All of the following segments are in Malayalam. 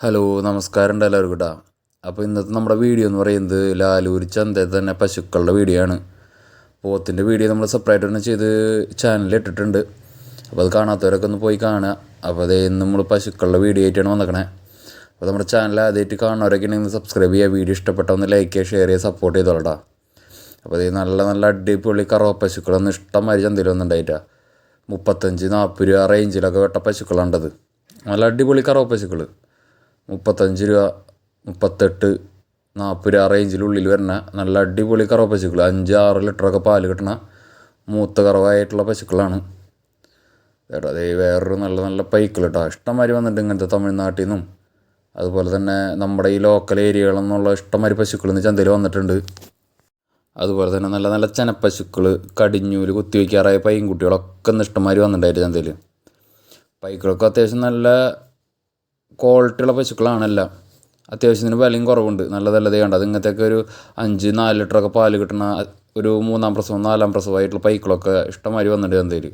ഹലോ നമസ്കാരം ഉണ്ട് എല്ലാവർക്കും കേട്ടോ അപ്പോൾ ഇന്നത്തെ നമ്മുടെ വീഡിയോ എന്ന് പറയുന്നത് ലാലൂർ ചന്തയിൽ തന്നെ പശുക്കളുടെ വീഡിയോ ആണ്. പോത്തിന്റെ വീഡിയോ നമ്മൾ സെപ്പറേറ്റ് തന്നെ ചെയ്ത് ചാനലിൽ ഇട്ടിട്ടുണ്ട്. അപ്പോൾ അത് കാണാത്തവരൊക്കെ ഒന്ന് പോയി കാണുക. അപ്പോൾ അതേ നമ്മൾ പശുക്കളുടെ വീഡിയോ ആയിട്ടാണ് വന്നേക്കണേ. അപ്പോൾ നമ്മുടെ ചാനൽ ആദ്യമായിട്ട് കാണുന്നവരൊക്കെ ഉണ്ടെങ്കിൽ സബ്സ്ക്രൈബ് ചെയ്യുക. വീഡിയോ ഇഷ്ടപ്പെട്ട ഒന്ന് ലൈക്ക് ചെയ്യുക ഷെയർ ചെയ്യുക സപ്പോർട്ട് ചെയ്തോളട്ടാ അപ്പോൾ അതേ നല്ല നല്ല അടിപൊളി കറവ പശുക്കളൊന്നും ഇഷ്ടംമാതിരി ചന്തയിൽ വന്നിട്ടുണ്ടായിട്ടാ. മുപ്പത്തഞ്ച് നാൽപ്പത് രൂപ റേഞ്ചിലൊക്കെ വെട്ട പശുക്കളുണ്ടത് നല്ല അടിപൊളി കറവ പശുക്കൾ മുപ്പത്തഞ്ച് രൂപ മുപ്പത്തെട്ട് നാൽപ്പത് രൂപ റേഞ്ചിലുള്ളിൽ വരുന്ന നല്ല അടിപൊളി കറവ പശുക്കൾ അഞ്ച് ആറ് ലിറ്ററൊക്കെ പാൽ കിട്ടണ മൂത്ത കറവായിട്ടുള്ള പശുക്കളാണ്. ചേട്ടാ അതേ വേറൊരു നല്ല നല്ല പൈക്കിൾ കേട്ടോ ഇഷ്ടംമാതിരി വന്നിട്ടുണ്ട് ഇങ്ങനത്തെ തമിഴ്നാട്ടിൽ നിന്നും. അതുപോലെ തന്നെ നമ്മുടെ ഈ ലോക്കൽ ഏരിയകളിൽ നിന്നുള്ള ഇഷ്ടംമാതിരി പശുക്കൾ ഇന്ന് ചന്തയിൽ വന്നിട്ടുണ്ട്. അതുപോലെ തന്നെ നല്ല നല്ല ചെനപ്പശുക്കൾ കടിഞ്ഞൂൽ കുത്തിവയ്ക്കാറായ പൈൻകുട്ടികളൊക്കെ ഇന്ന് ഇഷ്ടംമാതിരി വന്നിട്ടുണ്ടായിരുന്നു ചന്തയിൽ. പൈക്കിളൊക്കെ അത്യാവശ്യം നല്ല ക്വാളിറ്റിയുള്ള പശുക്കളാണല്ലോ. അത്യാവശ്യം അത്യാവശ്യത്തിന് വിലയും കുറവുണ്ട്. നല്ലതല്ലതേ കണ്ട അത് ഇങ്ങനത്തെയൊക്കെ ഒരു അഞ്ച് നാല് ലിറ്ററൊക്കെ പാൽ കിട്ടുന്ന ഒരു മൂന്നാം പ്രസവം നാലാം പ്രസവമായിട്ടുള്ള പൈക്കളൊക്കെ ഇഷ്ടംമാതിരി വന്നിട്ട് ചന്തയിൽ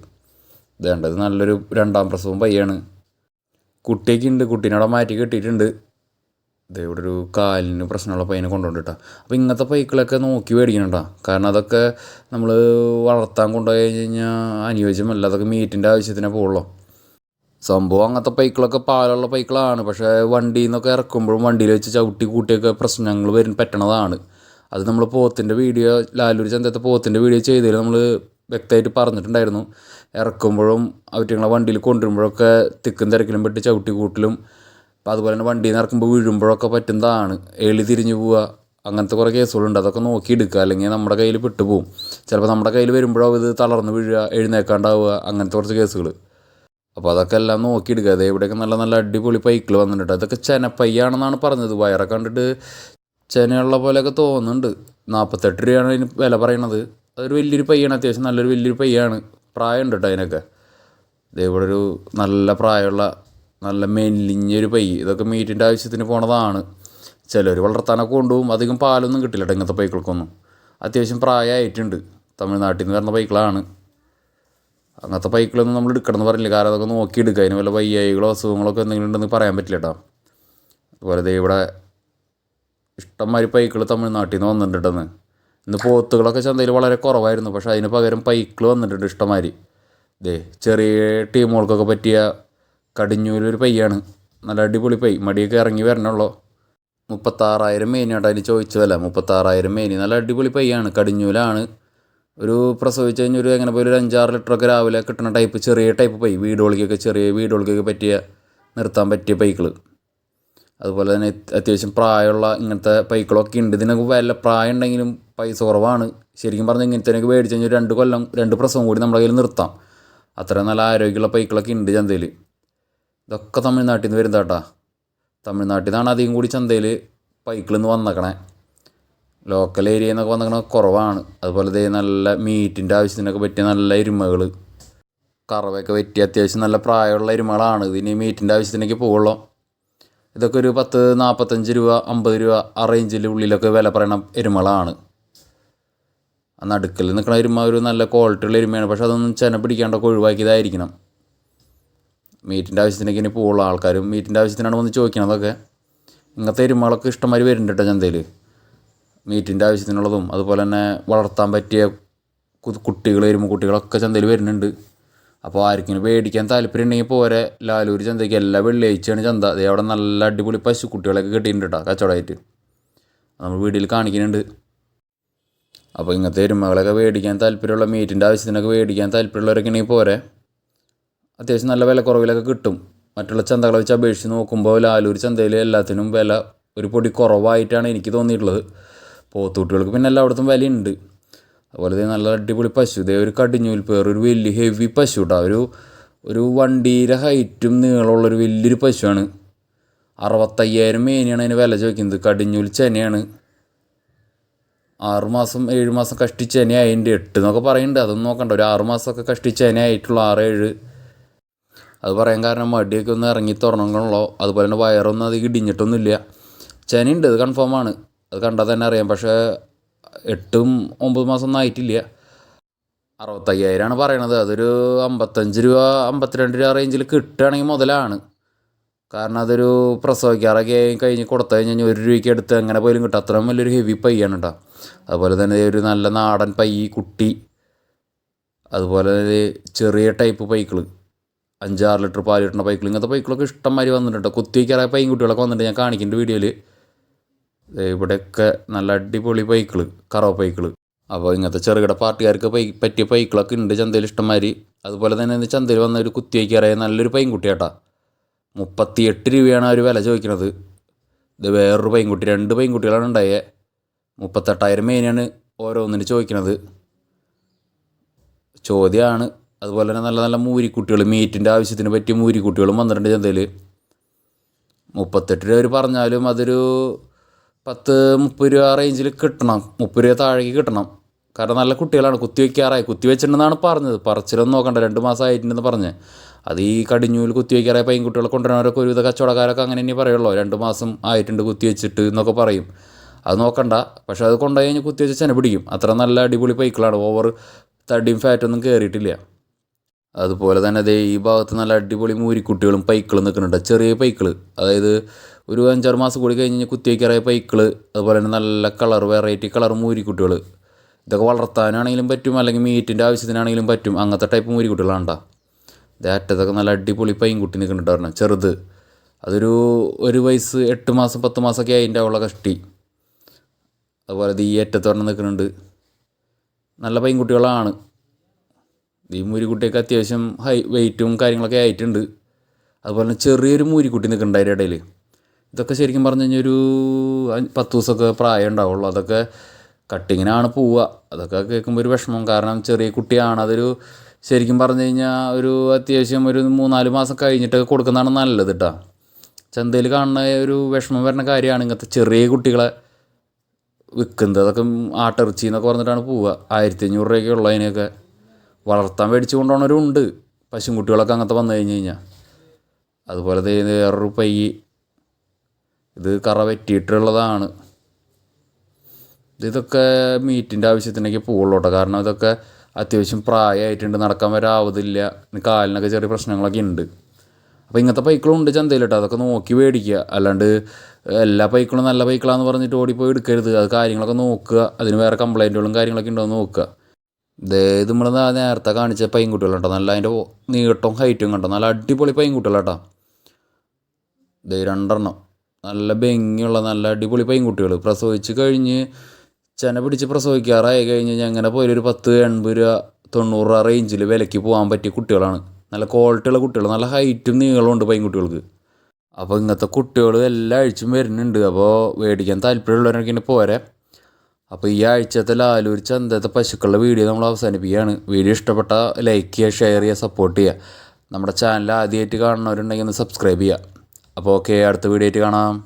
ഇത് കണ്ടത് നല്ലൊരു രണ്ടാം പ്രസവം പയ്യാണ്. കുട്ടിയൊക്കെ ഉണ്ട്. കുട്ടീനവിടെ മാറ്റി കെട്ടിയിട്ടുണ്ട്. ഇത് ഇവിടെ ഒരു കാലിന് പ്രശ്നമുള്ള പയ്യനെ കൊണ്ടുപോയിട്ടാ അപ്പോൾ ഇങ്ങനത്തെ പൈക്കളൊക്കെ നോക്കി മേടിക്കണട്ടാ കാരണം അതൊക്കെ നമ്മൾ വളർത്താൻ കൊണ്ടുപോയി കഴിഞ്ഞ് കഴിഞ്ഞാൽ അനുയോജ്യമല്ല. അതൊക്കെ മീറ്റിന്റെ ആവശ്യത്തിനേ പോകുള്ളൂ സംഭവം അങ്ങനത്തെ പൈക്കിളൊക്കെ പാലുള്ള പൈക്കിളാണ് പക്ഷേ വണ്ടിയിൽ നിന്നൊക്കെ ഇറക്കുമ്പോഴും വണ്ടിയിൽ വെച്ച് ചവിട്ടി കൂട്ടിയൊക്കെ പ്രശ്നങ്ങൾ വരും പറ്റണതാണ്. അത് നമ്മൾ പോത്തിന്റെ വീഡിയോ ലാലൂർ ചന്തത്തെ പോത്തിന്റെ വീഡിയോ ചെയ്തതിൽ നമ്മൾ വ്യക്തമായിട്ട് പറഞ്ഞിട്ടുണ്ടായിരുന്നു. ഇറക്കുമ്പോഴും അവറ്റങ്ങളെ വണ്ടിയിൽ കൊണ്ടുവരുമ്പോഴൊക്കെ തിക്കും തിരക്കിലും പെട്ട് ചവിട്ടി കൂട്ടിലും അപ്പോൾ അതുപോലെ തന്നെ വണ്ടിയിൽ നിന്ന് ഇറക്കുമ്പോൾ വീഴുമ്പോഴൊക്കെ പറ്റുന്നതാണ്. എളി തിരിഞ്ഞു പോവുക അങ്ങനത്തെ കുറേ കേസുകളുണ്ട്. അതൊക്കെ നോക്കി എടുക്കുക അല്ലെങ്കിൽ നമ്മുടെ കയ്യിൽ പെട്ടുപോകും ചിലപ്പോൾ നമ്മുടെ കയ്യിൽ വരുമ്പോഴോ ഇത് തളർന്ന് വീഴുക എഴുന്നേക്കാണ്ടാവുക അങ്ങനത്തെ കുറച്ച് കേസുകൾ അപ്പോൾ അതൊക്കെ എല്ലാം നോക്കിയെടുക്കുക. അതേ ഇവിടെയൊക്കെ നല്ല നല്ല അടിപൊളി പൈക്കിൾ വന്നിട്ടുണ്ട്. അതൊക്കെ ചെനപ്പയ്യാണെന്നാണ് പറഞ്ഞത്. വയറെ കണ്ടിട്ട് ചെനയുള്ള പോലെയൊക്കെ തോന്നുന്നുണ്ട്. നാൽപ്പത്തെട്ട് രൂപയാണ് അതിന് വില പറയണത്. അതൊരു വലിയൊരു പയ്യാണ്. അത്യാവശ്യം നല്ലൊരു വലിയൊരു പയ്യാണ്. പ്രായമുണ്ട് കേട്ടോ അതിനൊക്കെ. ഇവിടെ ഒരു നല്ല പ്രായമുള്ള നല്ല മെലിഞ്ഞൊരു പയ്യ്. ഇതൊക്കെ മീറ്റിന്റെ ആവശ്യത്തിന് പോണതാണ്. ചിലർ വളർത്താനൊക്കെ കൊണ്ടുപോകും. അധികം പാലൊന്നും കിട്ടില്ല കേട്ടോ ഇങ്ങനത്തെ പൈക്കൾക്കൊന്നും അത്യാവശ്യം പ്രായമായിട്ടുണ്ട്. തമിഴ്നാട്ടിൽ നിന്ന് വരുന്ന പൈക്കളാണ് അങ്ങനത്തെ ബൈക്കുകളൊന്നും നമ്മൾ എടുക്കണം എന്ന് പറഞ്ഞില്ല. കാരണം അതൊക്കെ നോക്കി എടുക്കുക അതിന് വല്ല വയ്യായികളോ അസുഖങ്ങളോ ഒക്കെ എന്തെങ്കിലും ഉണ്ടെന്ന് പറയാൻ പറ്റില്ല കേട്ടോ. അതുപോലെ ദേ ഇവിടെ ഇഷ്ടംമാതിരി പൈക്കിൾ തമിഴ്നാട്ടിൽ നിന്ന് വന്നിട്ടുണ്ടെന്ന്. ഇന്ന് പോത്തുകളൊക്കെ ചന്തയിൽ വളരെ കുറവായിരുന്നു. പക്ഷേ അതിന് പകരം പൈക്കിൾ വന്നിട്ടുണ്ട് ഇഷ്ടംമാതിരി. ദേ ചെറിയ ടീമുകൾക്കൊക്കെ പറ്റിയ കടിഞ്ഞൂലൊരു പയ്യാണ്. നല്ല അടിപൊളി പൈ. മടിയൊക്കെ ഇറങ്ങി വരണുള്ളൂ. മുപ്പത്താറായിരം മേനിയാട്ടോ അതിന് ചോദിച്ചതല്ല? മുപ്പത്താറായിരം മേനി. നല്ല അടിപൊളി പയ്യാണ്. കടിഞ്ഞൂലാണ്. ഒരു പ്രസവിച്ച് കഴിഞ്ഞാൽ ഒരു എങ്ങനെ പോയാലും ഒരു അഞ്ചാറ് ലിറ്ററൊക്കെ രാവിലെ കിട്ടുന്ന ടൈപ്പ് ചെറിയ ടൈപ്പ് പൈ വീടുകൾക്കൊക്കെ ചെറിയ വീടുകൾക്കൊക്കെ പറ്റിയ നിർത്താൻ പറ്റിയ പൈക്കൾ അതുപോലെ തന്നെ അത്യാവശ്യം പ്രായമുള്ള ഇങ്ങനത്തെ പൈക്കളൊക്കെ ഉണ്ട്. ഇതിനൊക്കെ വല്ല പ്രായം ഉണ്ടെങ്കിലും പൈസ കുറവാണ്. ശരിക്കും പറഞ്ഞാൽ ഇങ്ങനത്തേനൊക്കെ മേടിച്ച് കഴിഞ്ഞാൽ രണ്ട് കൊല്ലം രണ്ട് പ്രസവം കൂടി നമ്മുടെ കയ്യിൽ നിർത്താം. അത്ര നല്ല ആരോഗ്യമുള്ള പൈക്കളൊക്കെ ഉണ്ട് ചന്തയിൽ. ഇതൊക്കെ തമിഴ്നാട്ടിൽ നിന്ന് വരുന്നതാട്ടാ. തമിഴ്നാട്ടിൽ നിന്നാണ് അധികം കൂടി ചന്തയിൽ പൈക്കിൾ നിന്ന് വന്നേക്കണേ. ലോക്കൽ ഏരിയയിൽ നിന്നൊക്കെ വന്നിക്കണ കുറവാണ്. അതുപോലെ ദേ നല്ല മീറ്റിന്റെ ആവശ്യത്തിനൊക്കെ പറ്റിയ നല്ല എരുമകൾ കറവയൊക്കെ പറ്റിയ അത്യാവശ്യം നല്ല പ്രായമുള്ള എരുമകളാണ്. ഇതിന് മീറ്റിന്റെ ആവശ്യത്തിനൊക്കെ പോകുള്ളൂ ഇതൊക്കെ ഒരു പത്ത് നാൽപ്പത്തഞ്ച് രൂപ അമ്പത് രൂപ ആ റേഞ്ചിൽ ഉള്ളിലൊക്കെ വില പറയണ എരുമകളാണ്. നടുക്കിൽ നിൽക്കുന്ന എരുമ ഒരു നല്ല ക്വാളിറ്റി ഉള്ള എരുമയാണ്. പക്ഷെ അതൊന്നും ചെന പിടിക്കാണ്ടൊക്കെ ഒഴിവാക്കിയതായിരിക്കണം. മീറ്റിന്റെ ആവശ്യത്തിനൊക്കെ ഇനി പോകുള്ള ആൾക്കാരും മീറ്റിന്റെ ആവശ്യത്തിനാണ് വന്ന് ചോദിക്കണതൊക്കെ. ഇങ്ങനത്തെ എരുമകളൊക്കെ ഇഷ്ടംമാതിരി വരുന്നുണ്ട് കേട്ടോ ചന്തയിൽ മീറ്റിന്റെ ആവശ്യത്തിനുള്ളതും അതുപോലെ തന്നെ വളർത്താൻ പറ്റിയ കുട്ടികൾ എരുമ കുട്ടികളൊക്കെ ചന്തയിൽ വരുന്നുണ്ട്. അപ്പോൾ ആർക്കെങ്കിലും മേടിക്കാൻ താല്പര്യം ഉണ്ടെങ്കിൽ പോരെ. ലാലൂർ ചന്തയ്ക്ക് എല്ലാ വെള്ളിയാഴ്ചയാണ് ചന്ത. അതേ അവിടെ നല്ല അടിപൊളി പശുക്കുട്ടികളൊക്കെ കിട്ടിയിട്ടുണ്ട് കേട്ടോ കച്ചവടമായിട്ട്. നമ്മൾ വീട്ടിൽ കാണിക്കുന്നുണ്ട്. അപ്പോൾ ഇങ്ങനത്തെ എരുമകളൊക്കെ മേടിക്കാൻ താല്പര്യമുള്ള മീറ്റിന്റെ ആവശ്യത്തിനൊക്കെ മേടിക്കാൻ താല്പര്യമുള്ളവരൊക്കെ ഉണ്ടെങ്കിൽ പോരെ. അത്യാവശ്യം നല്ല വില കുറവിലൊക്കെ കിട്ടും. മറ്റുള്ള ചന്തകളെ വെച്ച് അപേക്ഷിച്ച് നോക്കുമ്പോൾ ലാലൂർ ചന്തയിൽ എല്ലാത്തിനും വില ഒരു പൊടി കുറവായിട്ടാണ് എനിക്ക് തോന്നിയിട്ടുള്ളത്. പോത്തുകുട്ടികൾക്ക് പിന്നെ എല്ലായിടത്തും വിലയുണ്ട്. അതുപോലെ തന്നെ നല്ല അടിപൊളി പശു. ഇതേ ഒരു കടിഞ്ഞൂൽ പേർ ഒരു വലിയ ഹെവി പശു കേട്ടോ ഒരു ഒരു വണ്ടിയുടെ ഹൈറ്റും നീളമുള്ളൊരു വലിയൊരു പശുവാണ്. അറുപത്തയ്യായിരം മേനിയാണ് അതിന് വില ചോദിക്കുന്നത്. കടിഞ്ഞൂൽ ചെനയാണ്. ആറുമാസം ഏഴ് മാസം കഷ്ടിച്ച് ചെന അതിന്റെ എട്ട് എന്നൊക്കെ പറയുന്നുണ്ട് അതൊന്നും നോക്കണ്ട. ഒരു ആറുമാസമൊക്കെ കഷ്ടി ചെന ആയിട്ടുള്ള ആറ് ഏഴ്. അത് പറയാൻ കാരണം മടിയൊക്കെ ഒന്ന് ഇറങ്ങി തുറങ്ങണല്ലോ അതുപോലെ തന്നെ വയറൊന്നും അധികം ഇടിഞ്ഞിട്ടൊന്നുമില്ല. ചെനയുണ്ട്. അത് കൺഫേമാണ് അത് കണ്ടാൽ തന്നെ അറിയാം. പക്ഷേ എട്ടും ഒമ്പത് മാസം ഒന്നും ആയിട്ടില്ല. അറുപത്തയ്യായിരമാണ് പറയണത്. അതൊരു അമ്പത്തഞ്ച് രൂപ അമ്പത്തിരണ്ട് രൂപ റേഞ്ചിൽ കിട്ടുകയാണെങ്കിൽ മുതലാണ്. കാരണം അതൊരു പ്രസവിക്കാറൊക്കെ കഴിഞ്ഞ് കൊടുത്തു കഴിഞ്ഞാൽ ഒരു രൂപയ്ക്ക് എടുത്ത് എങ്ങനെ പോലും കിട്ടും. അത്രയും വലിയൊരു ഹെവി പയ്യാണ് കേട്ടോ അതുപോലെ തന്നെ ഒരു നല്ല നാടൻ പൈ കുട്ടി. അതുപോലെ ചെറിയ ടൈപ്പ് പൈക്കിൾ അഞ്ചാറ് ലിറ്റർ പാൽ കിട്ടുന്ന പൈക്കിൾ ഇങ്ങനത്തെ പൈക്കിളൊക്കെ ഇഷ്ടംമാതിരി വന്നിട്ടുണ്ട് കുത്തിവയ്ക്കാറായ പൈൻകുട്ടികളൊക്കെ വന്നിട്ടുണ്ട്. ഞാൻ കാണിക്കുന്നുണ്ട് വീഡിയോയിൽ ഇവിടെയൊക്കെ നല്ല അടിപൊളി പൈക്കിൾ കറവ പൈക്കിൾ അപ്പോൾ ഇങ്ങനത്തെ ചെറുകിട പാർട്ടിക്കാർക്ക് പൈ പറ്റിയ പൈക്കിളൊക്കെ ഉണ്ട് ചന്തയിൽ ഇഷ്ടംമാതിരി. അതുപോലെ തന്നെ ഇന്ന് ചന്തയിൽ വന്ന ഒരു കുത്തിവയ്ക്കാറായ നല്ലൊരു പൈൻകുട്ടിയാട്ടാ മുപ്പത്തിയെട്ട് രൂപയാണ് അവർ വില ചോദിക്കുന്നത് ഇത് വേറൊരു പൈൻകുട്ടി രണ്ട് പൈൻകുട്ടികളാണ് ഉണ്ടായേ. മുപ്പത്തെട്ടായിരം മേനെയാണ് ഓരോന്നിന് ചോദിക്കുന്നത് ചോദ്യമാണ്. അതുപോലെ തന്നെ നല്ല നല്ല മൂരിക്കുട്ടികൾ മീറ്റിന്റെ ആവശ്യത്തിന് പറ്റിയ മൂരിക്കുട്ടികളും വന്നിട്ടുണ്ട് ചന്തയിൽ. മുപ്പത്തെട്ട് രൂപ അവർ പറഞ്ഞാലും അതൊരു പത്ത് മുപ്പത് രൂപ റേഞ്ചിൽ കിട്ടണം. മുപ്പത് രൂപ താഴേക്ക് കിട്ടണം. കാരണം നല്ല കുട്ടികളാണ്. കുത്തി വയ്ക്കാറായി കുത്തി വെച്ചിട്ടുണ്ടെന്നാണ് പറഞ്ഞത്. പറച്ചിലൊന്നും നോക്കണ്ട. രണ്ട് മാസം ആയിട്ടുണ്ടെന്ന് പറഞ്ഞ്. അത് ഈ കടിഞ്ഞൂൽ കുത്തി വയ്ക്കാറായ പൈൻകുട്ടികളെ കൊണ്ടുവരുന്നവരൊക്കെ ഒരുവിധ കച്ചവടക്കാരൊക്കെ അങ്ങനെ തന്നെ പറയുള്ളൂ. രണ്ട് മാസം ആയിട്ടുണ്ട് കുത്തി വെച്ചിട്ട് എന്നൊക്കെ പറയും. അത് നോക്കണ്ട. പക്ഷെ അത് കൊണ്ടുപോയി കഴിഞ്ഞാൽ കുത്തി വെച്ച് ചെന പിടിക്കും. അത്ര നല്ല അടിപൊളി പൈക്കിളാണ്. ഓവർ തടിയും ഫാറ്റൊന്നും കയറിയിട്ടില്ല അതുപോലെ തന്നെ ദേ ഈ ഭാഗത്ത് നല്ല അടിപൊളി മൂരിക്കുട്ടികളും പൈക്കിളും നിൽക്കുന്നുണ്ട്. ചെറിയ പൈക്കിൾ അതായത് ഒരു അഞ്ചാറ് മാസം കൂടി കഴിഞ്ഞ് കഴിഞ്ഞാൽ കുത്തിവയ്ക്കാറായ പൈക്കിൾ അതുപോലെ തന്നെ നല്ല കളർ വെറൈറ്റി കളർ മൂരിക്കുട്ടികൾ ഇതൊക്കെ വളർത്താനാണെങ്കിലും പറ്റും അല്ലെങ്കിൽ മീറ്റിന്റെ ആവശ്യത്തിനാണെങ്കിലും പറ്റും. അങ്ങനത്തെ ടൈപ്പ് മൂരിക്കുട്ടികളാണ് കേട്ടോ ഇത് അറ്റത്തൊക്കെ നല്ല അടിപൊളി പൈൻകുട്ടി നിൽക്കുന്നുണ്ട് പറഞ്ഞാൽ ചെറുത്. അതൊരു ഒരു വയസ്സ് എട്ട് മാസം പത്ത് മാസമൊക്കെ അതിന്റെ അവളെ കഷ്ടി. അതുപോലെ ഈ പറഞ്ഞ് നിൽക്കുന്നുണ്ട്. നല്ല പൈൻകുട്ടികളാണ്. ഈ മൂരിക്കുട്ടിയൊക്കെ അത്യാവശ്യം ഹൈ വെയിറ്റും കാര്യങ്ങളൊക്കെ ആയിട്ടുണ്ട്. അതുപോലെ തന്നെ ചെറിയൊരു മൂരിക്കുട്ടി നിൽക്കുന്നുണ്ട് അതിന്റെ ഇടയിൽ ഇതൊക്കെ ശരിക്കും പറഞ്ഞു കഴിഞ്ഞാൽ ഒരു പത്ത് ദിവസമൊക്കെ പ്രായം ഉണ്ടാവുള്ളൂ. അതൊക്കെ കട്ടിങ്ങിനാണ് പോവുക. അതൊക്കെ കേൾക്കുമ്പോൾ ഒരു വിഷമം. കാരണം ചെറിയ കുട്ടിയാണ്. അതൊരു ശരിക്കും പറഞ്ഞു കഴിഞ്ഞാൽ ഒരു അത്യാവശ്യം ഒരു മൂന്നാൽ മാസം കഴിഞ്ഞിട്ടൊക്കെ കൊടുക്കുന്നതാണ് നല്ലത് കേട്ടോ ചന്തയിൽ കാണുന്ന ഒരു വിഷമം വരുന്ന കാര്യമാണ് ഇങ്ങനത്തെ ചെറിയ കുട്ടികളെ വിൽക്കുന്നത്. അതൊക്കെ ആട്ടിറച്ചി എന്നൊക്കെ പറഞ്ഞിട്ടാണ് പോവുക. ആയിരത്തി അഞ്ഞൂറ് രൂപയൊക്കെ ഉള്ളൂ അതിനൊക്കെ വളർത്താൻ മേടിച്ച് കൊണ്ടുപോകണവരും ഉണ്ട് പശുക്കുട്ടികളൊക്കെ അങ്ങനത്തെ വന്നു കഴിഞ്ഞ് കഴിഞ്ഞാൽ അതുപോലെ ഇത് വേറൊരു പൈ ഇത് കറ വെറ്റിയിട്ടുള്ളതാണ് ഇതൊക്കെ മീറ്റിന്റെ ആവശ്യത്തിനൊക്കെ പോകുള്ളൂട്ടോ കാരണം ഇതൊക്കെ അത്യാവശ്യം പ്രായമായിട്ടുണ്ട് നടക്കാൻ വരെ ആവതില്ല. കാലിനൊക്കെ ചെറിയ പ്രശ്നങ്ങളൊക്കെ ഉണ്ട്. അപ്പോൾ ഇങ്ങനത്തെ പൈക്കളും ഉണ്ട് ചന്തയിൽ കേട്ടോ അതൊക്കെ നോക്കി മേടിക്കുക. അല്ലാണ്ട് എല്ലാ പൈക്കളും നല്ല പൈക്കളാന്ന് പറഞ്ഞിട്ട് ഓടിപ്പോയി എടുക്കരുത്. അത് കാര്യങ്ങളൊക്കെ നോക്കുക. അതിന് വേറെ കംപ്ലൈന്റുകളും കാര്യങ്ങളൊക്കെ ഉണ്ടോ എന്ന് നോക്കുക. ഇതേ ഇത് നമ്മൾ നേരത്തെ കാണിച്ച പൈൻകുട്ടികളുണ്ടോ? നല്ല അതിന്റെ നീട്ടവും ഹൈറ്റും കണ്ടോ? നല്ല അടിപൊളി പൈൻകുട്ടികളാട്ടോ. ഇതേ രണ്ടെണ്ണം. നല്ല ഭംഗിയുള്ള നല്ല അടിപൊളി പൈൻകുട്ടികൾ പ്രസവിച്ച് കഴിഞ്ഞ് ചെന പിടിച്ച് പ്രസവിക്കാറായി കഴിഞ്ഞ് കഴിഞ്ഞാൽ അങ്ങനെ പോയി ഒരു പത്ത് എൺപത് രൂപ തൊണ്ണൂറ് രൂപ റേഞ്ചിൽ വിലയ്ക്ക് പോകാൻ പറ്റിയ കുട്ടികളാണ്. നല്ല ക്വാളിറ്റിയുള്ള കുട്ടികൾ നല്ല ഹൈറ്റും നീളവും ഉണ്ട് പൈൻകുട്ടികൾക്ക്. അപ്പോൾ ഇങ്ങനത്തെ കുട്ടികൾ എല്ലാ ആഴ്ചയും വരുന്നുണ്ട്. അപ്പോൾ മേടിക്കാൻ താല്പര്യമുള്ളവരൊക്കെ പോരെ. അപ്പോൾ ഈ ആഴ്ചത്തെ ലാലൂർ ചന്തത്തെ പശുക്കളുടെ വീഡിയോ നമ്മൾ അവസാനിപ്പിക്കുകയാണ്. വീഡിയോ ഇഷ്ടപ്പെട്ട ലൈക്ക് ചെയ്യുക ഷെയർ ചെയ്യുക സപ്പോർട്ട് ചെയ്യുക. നമ്മുടെ ചാനൽ ആദ്യമായിട്ട് കാണുന്നവരുണ്ടെങ്കിൽ ഒന്ന് സബ്സ്ക്രൈബ് ചെയ്യുക. അപ്പോൾ ഓക്കെ അടുത്ത വീഡിയോ ആയിട്ട് കാണാം.